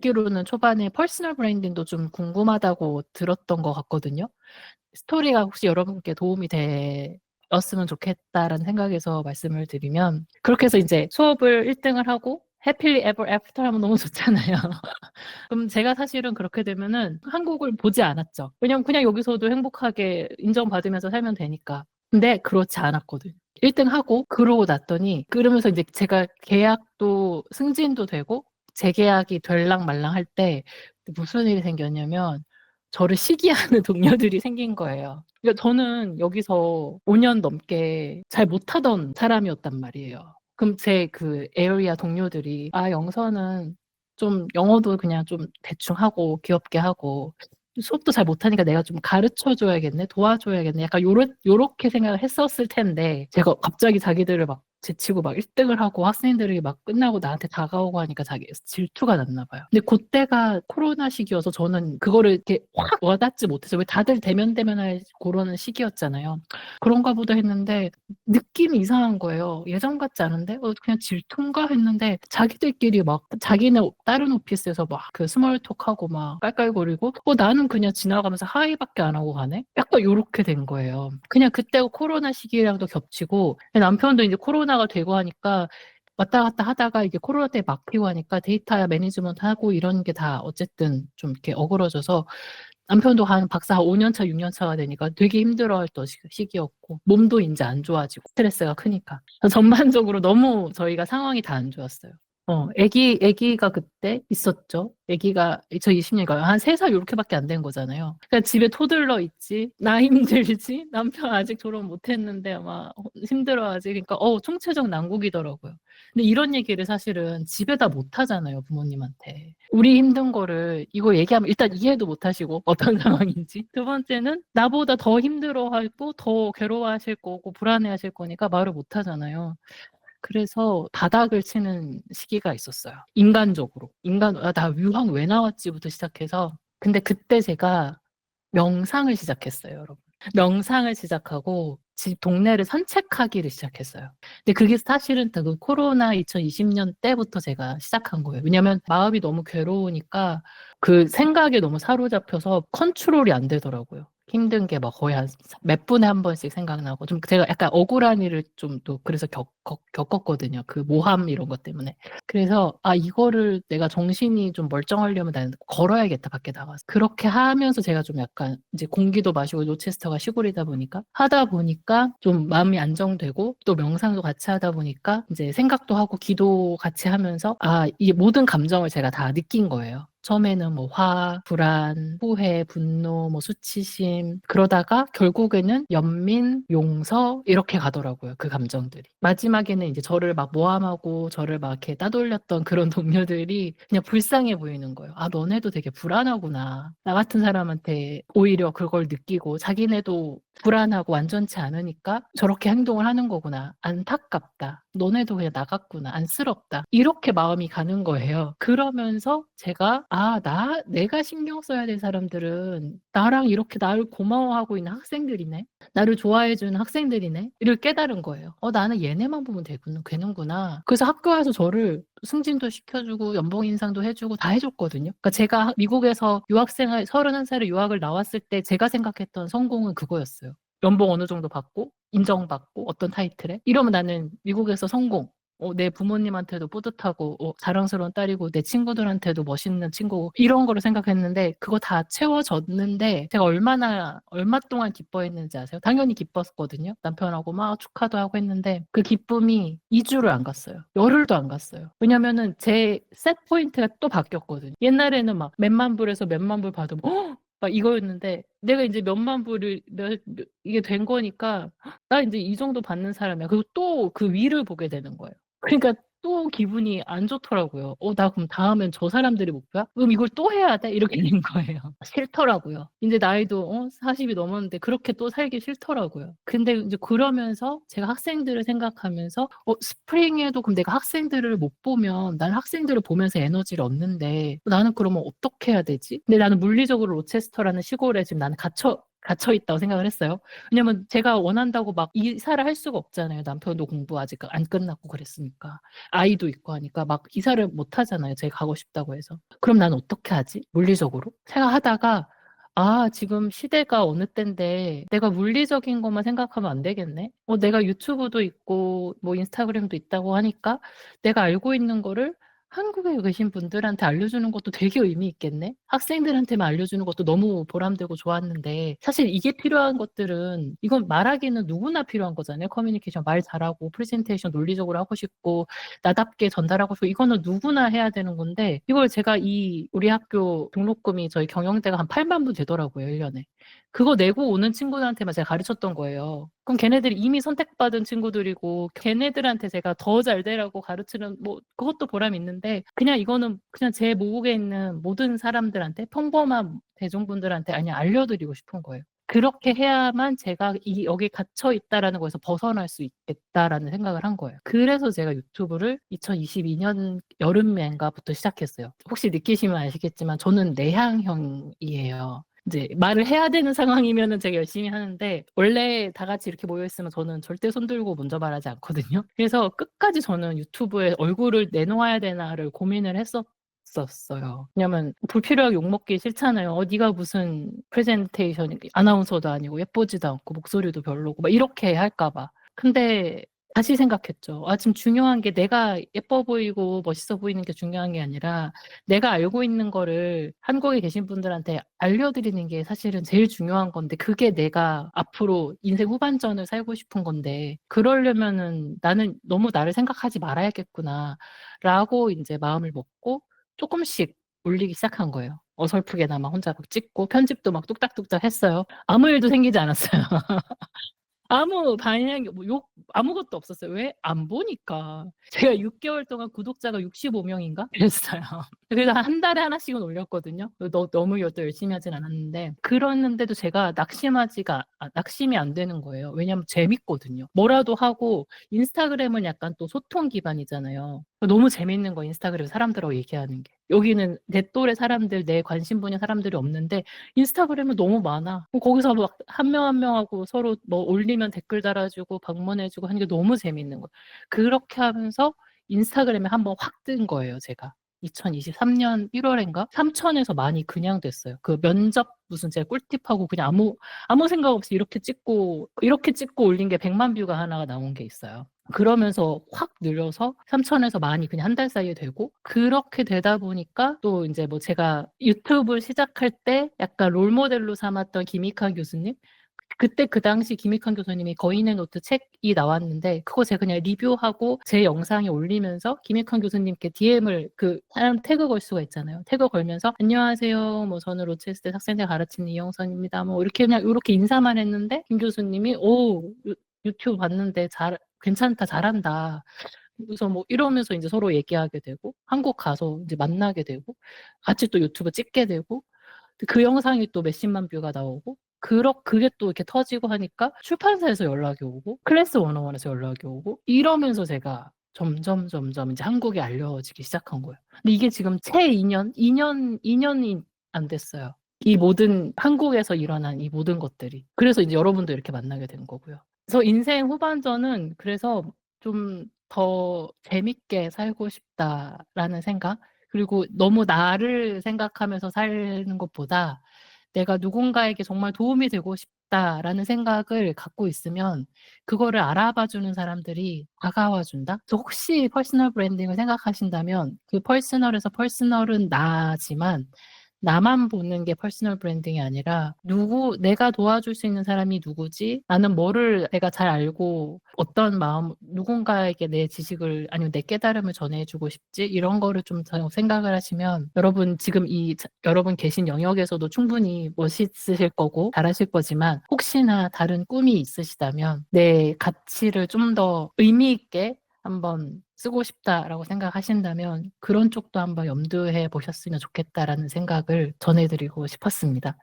듣기로는 초반에 퍼스널 브랜딩도 좀 궁금하다고 들었던 것 같거든요. 스토리가 혹시 여러분께 도움이 되었으면 좋겠다라는 생각에서 말씀을 드리면 그렇게 해서 이제 수업을 1등을 하고 해필리 에버 애프터 하면 너무 좋잖아요. 그럼 제가 사실은 그렇게 되면은 한국을 보지 않았죠. 왜냐면 그냥 여기서도 행복하게 인정받으면서 살면 되니까. 근데 그렇지 않았거든요. 1등 하고 그러고 났더니 그러면서 이제 제가 계약도 승진도 되고 재계약이 될랑 말랑 할 때 무슨 일이 생겼냐면 저를 시기하는 동료들이 생긴 거예요. 그러니까 저는 여기서 5년 넘게 잘 못하던 사람이었단 말이에요. 그럼 제 그 에어리아 동료들이 아 영서는 좀 영어도 그냥 좀 대충 하고 귀엽게 하고 수업도 잘 못하니까 내가 좀 가르쳐 줘야겠네 도와줘야겠네 약간 요렇, 요렇게 생각을 했었을 텐데 제가 갑자기 자기들을 막 제치고 막 1등을 하고 학생들이 막 끝나고 나한테 다가오고 하니까 자기 질투가 났나 봐요. 근데 그때가 코로나 시기여서 저는 그거를 이렇게 확 와닿지 못해서 왜 다들 대면 대면할 그러는 시기였잖아요. 그런가 보다 했는데 느낌이 이상한 거예요. 예전 같지 않은데 어, 그냥 질투인가 했는데 자기들끼리 막 자기네 다른 오피스에서 막 그 스몰톡하고 막 깔깔거리고 어 나는 그냥 지나가면서 하이밖에 안 하고 가네. 약간 요렇게 된 거예요. 그냥 그때 코로나 시기랑도 겹치고 남편도 이제 코로나 가 되고 하니까 왔다 갔다 하다가 이게 코로나 때 막히고 하니까 데이터 매니지먼트 하고 이런 게 다 어쨌든 좀 이렇게 어그러져서 남편도 한 박사 5년 차, 6년 차가 되니까 되게 힘들어했던 시기였고 몸도 이제 안 좋아지고 스트레스가 크니까 전반적으로 너무 저희가 상황이 다 안 좋았어요. 어, 애기, 애기가 그때 있었죠. 애기가 2020년이니까 한 3살 요렇게밖에 안 된 거잖아요. 그러니까 집에 토들러 있지, 나 힘들지, 남편 아직 졸업 못 했는데 아마 힘들어하지. 그러니까, 어, 총체적 난국이더라고요. 근데 이런 얘기를 사실은 집에다 못 하잖아요, 부모님한테. 우리 힘든 거를 이거 얘기하면 일단 이해도 못 하시고, 어떤 상황인지. 두 번째는 나보다 더 힘들어하고, 더 괴로워하실 거고, 불안해하실 거니까 말을 못 하잖아요. 그래서 바닥을 치는 시기가 있었어요. 인간적으로. 인간, 아, 나 유학 왜 나왔지부터 시작해서. 근데 그때 제가 명상을 시작했어요, 여러분. 명상을 시작하고 집 동네를 산책하기를 시작했어요. 근데 그게 사실은 그 코로나 2020년 때부터 제가 시작한 거예요. 왜냐면 마음이 너무 괴로우니까 그 생각에 너무 사로잡혀서 컨트롤이 안 되더라고요. 힘든 게 막 거의 한 몇 분에 한 번씩 생각나고 좀 제가 약간 억울한 일을 좀 또 그래서 겪, 겪었거든요. 그 모함 이런 것 때문에. 그래서 아 이거를 내가 정신이 좀 멀쩡하려면 나는 걸어야겠다 밖에 나가서 그렇게 하면서 제가 좀 약간 이제 공기도 마시고 노체스터가 시골이다 보니까 하다 보니까 좀 마음이 안정되고 또 명상도 같이 하다 보니까 이제 생각도 하고 기도 같이 하면서 아 이 모든 감정을 제가 다 느낀 거예요. 처음에는 뭐 화, 불안, 후회, 분노, 뭐 수치심 그러다가 결국에는 연민, 용서 이렇게 가더라고요. 그 감정들이. 마지막 에는 이제 저를 막 모함하고 저를 막 이렇게 따돌렸던 그런 동료들이 그냥 불쌍해 보이는 거예요. 아, 너네도 되게 불안하구나. 나 같은 사람한테 오히려 그걸 느끼고 자기네도 불안하고 완전치 않으니까 저렇게 행동을 하는 거구나. 안타깝다. 너네도 그냥 나갔구나. 안쓰럽다. 이렇게 마음이 가는 거예요. 그러면서 제가 아, 나 내가 신경 써야 될 사람들은 나랑 이렇게 나를 고마워하고 있는 학생들이네. 나를 좋아해 주는 학생들이네. 이를 깨달은 거예요. 어, 나는 얘네만 보면. 되는구나. 그래서 학교 와서 저를 승진도 시켜주고 연봉 인상도 해주고 다 해줬거든요. 그러니까 제가 미국에서 유학생을 31살에 유학을 나왔을 때 제가 생각했던 성공은 그거였어요. 연봉 어느 정도 받고 인정받고 어떤 타이틀에 이러면 나는 미국에서 성공 어, 내 부모님한테도 뿌듯하고 어, 자랑스러운 딸이고 내 친구들한테도 멋있는 친구고 이런 거를 생각했는데 그거 다 채워졌는데 제가 얼마나 얼마 동안 기뻐했는지 아세요? 당연히 기뻤거든요. 남편하고 막 축하도 하고 했는데 그 기쁨이 2주를 안 갔어요. 열흘도 안 갔어요. 왜냐면은 제 셋 포인트가 또 바뀌었거든요. 옛날에는 막 몇만 불에서 몇만 불 받으면 어? 막 이거였는데 내가 이제 몇만 불을 몇, 몇, 이게 된 거니까 나 이제 이 정도 받는 사람이야. 그리고 또 그 위를 보게 되는 거예요. 그러니까 또 기분이 안 좋더라고요. 어, 나 그럼 다음엔 저 사람들이 목표야? 그럼 이걸 또 해야 돼? 이렇게 된 거예요. 싫더라고요. 이제 나이도 어, 40 이 넘었는데 그렇게 또 살기 싫더라고요. 근데 이제 그러면서 제가 학생들을 생각하면서 어, 스프링에도 그럼 내가 학생들을 못 보면 난 학생들을 보면서 에너지를 얻는데 나는 그러면 어떻게 해야 되지? 근데 나는 물리적으로 로체스터라는 시골에 지금 나는 갇혀 갇혀 있다고 생각을 했어요. 왜냐면 제가 원한다고 막 이사를 할 수가 없잖아요. 남편도 공부 아직 안 끝났고 그랬으니까. 아이도 있고 하니까 막 이사를 못 하잖아요. 제가 가고 싶다고 해서. 그럼 난 어떻게 하지? 물리적으로? 생각하다가 아, 지금 시대가 어느 때인데 내가 물리적인 것만 생각하면 안 되겠네. 어, 내가 유튜브도 있고 뭐 인스타그램도 있다고 하니까 내가 알고 있는 거를 한국에 계신 분들한테 알려주는 것도 되게 의미 있겠네. 학생들한테만 알려주는 것도 너무 보람되고 좋았는데 사실 이게 필요한 것들은 이건 말하기는 누구나 필요한 거잖아요. 커뮤니케이션 말 잘하고 프레젠테이션 논리적으로 하고 싶고 나답게 전달하고 싶고 이거는 누구나 해야 되는 건데 이걸 제가 이 우리 학교 등록금이 저희 경영대가 한 8만 분 되더라고요. 1년에. 그거 내고 오는 친구들한테만 제가 가르쳤던 거예요. 그럼 걔네들이 이미 선택받은 친구들이고 걔네들한테 제가 더 잘 되라고 가르치는 뭐 그것도 보람 있는데 그냥 이거는 그냥 제 모국에 있는 모든 사람들한테 평범한 대중분들한테 그냥 알려드리고 싶은 거예요. 그렇게 해야만 제가 이 여기 갇혀 있다라는 거에서 벗어날 수 있겠다라는 생각을 한 거예요. 그래서 제가 유튜브를 2022년 여름엔가부터 시작했어요. 혹시 느끼시면 아시겠지만 저는 내향형이에요. 이제 말을 해야 되는 상황이면은 제가 열심히 하는데 원래 다 같이 이렇게 모여 있으면 저는 절대 손 들고 먼저 말하지 않거든요. 그래서 끝까지 저는 유튜브에 얼굴을 내놓아야 되나를 고민을 했었었어요. 왜냐면 불필요하게 욕먹기 싫잖아요. 어, 네가 무슨 프레젠테이션 아나운서도 아니고 예쁘지도 않고 목소리도 별로고 막 이렇게 할까봐. 근데 다시 생각했죠. 아, 지금 중요한 게 내가 예뻐 보이고 멋있어 보이는 게 중요한 게 아니라 내가 알고 있는 거를 한국에 계신 분들한테 알려드리는 게 사실은 제일 중요한 건데 그게 내가 앞으로 인생 후반전을 살고 싶은 건데 그러려면은 나는 너무 나를 생각하지 말아야겠구나 라고 이제 마음을 먹고 조금씩 올리기 시작한 거예요. 어설프게나마 혼자 막 찍고 편집도 막 뚝딱뚝딱 했어요. 아무 일도 생기지 않았어요. 아무 반향이 뭐 욕 아무것도 없었어요. 왜? 안 보니까. 제가 6개월 동안 구독자가 65명인가 그랬어요. 그래서 한 달에 하나씩은 올렸거든요. 너 너무 이것도 열심히 하진 않았는데 그랬는데도 제가 낙심하지가 아 낙심이 안 되는 거예요. 왜냐면 재밌거든요. 뭐라도 하고 인스타그램은 약간 또 소통 기반이잖아요. 너무 재밌는 거 인스타그램 사람들하고 얘기하는 게. 여기는 내 또래 사람들, 내 관심 분야 사람들이 없는데 인스타그램은 너무 많아. 거기서 막 한 명 한 명하고 서로 뭐 올리면 댓글 달아주고 방문해주고 하는 게 너무 재밌는 거예요. 그렇게 하면서 인스타그램에 한번 확 뜬 거예요, 제가. 2023년 1월인가? 삼천에서 많이 그냥 됐어요. 그 면접 무슨 제가 꿀팁하고 그냥 아무 아무 생각 없이 이렇게 찍고 이렇게 찍고 올린 게 100만 뷰가 하나가 나온 게 있어요. 그러면서 확 늘려서 3천에서 많이 그냥 한 달 사이에 되고 그렇게 되다 보니까 또 이제 뭐 제가 유튜브 시작할 때 약간 롤 모델로 삼았던 김익환 교수님 그때 그 당시 김익환 교수님이 거인의 노트 책이 나왔는데 그거 제가 그냥 리뷰하고 제 영상에 올리면서 김익환 교수님께 DM을 그 사람 태그 걸 수가 있잖아요. 태그 걸면서 안녕하세요. 뭐 저는 로체스테 학생들 가르치는 이영선입니다. 뭐 이렇게 그냥 이렇게 인사만 했는데 김 교수님이 오 유튜브 봤는데 잘 괜찮다 잘한다. 그래서 뭐 이러면서 이제 서로 얘기하게 되고 한국 가서 이제 만나게 되고 같이 또 유튜브 찍게 되고 그 영상이 또 몇십만 뷰가 나오고 그러, 그게 또 이렇게 터지고 하니까 출판사에서 연락이 오고 클래스 원어원에서 연락이 오고 이러면서 제가 점점 점점 이제 한국에 알려지기 시작한 거예요. 근데 이게 지금 채 2년, 2년, 2년이 안 됐어요. 이 모든 한국에서 일어난 이 모든 것들이. 그래서 이제 여러분도 이렇게 만나게 된 거고요. 그래서 인생 후반전은 그래서 좀 더 재밌게 살고 싶다라는 생각 그리고 너무 나를 생각하면서 사는 것보다 내가 누군가에게 정말 도움이 되고 싶다라는 생각을 갖고 있으면 그거를 알아봐 주는 사람들이 다가와 준다. 혹시 퍼스널 브랜딩을 생각하신다면 그 퍼스널에서 퍼스널은 나지만 나만 보는 게 퍼스널 브랜딩이 아니라 누구 내가 도와줄 수 있는 사람이 누구지? 나는 뭐를 내가 잘 알고 어떤 마음 누군가에게 내 지식을 아니면 내 깨달음을 전해주고 싶지? 이런 거를 좀 생각을 하시면 여러분 지금 이 여러분 계신 영역에서도 충분히 멋있으실 거고 잘하실 거지만 혹시나 다른 꿈이 있으시다면 내 가치를 좀 더 의미 있게 한번 쓰고 싶다라고 생각하신다면 그런 쪽도 한번 염두해 보셨으면 좋겠다라는 생각을 전해드리고 싶었습니다.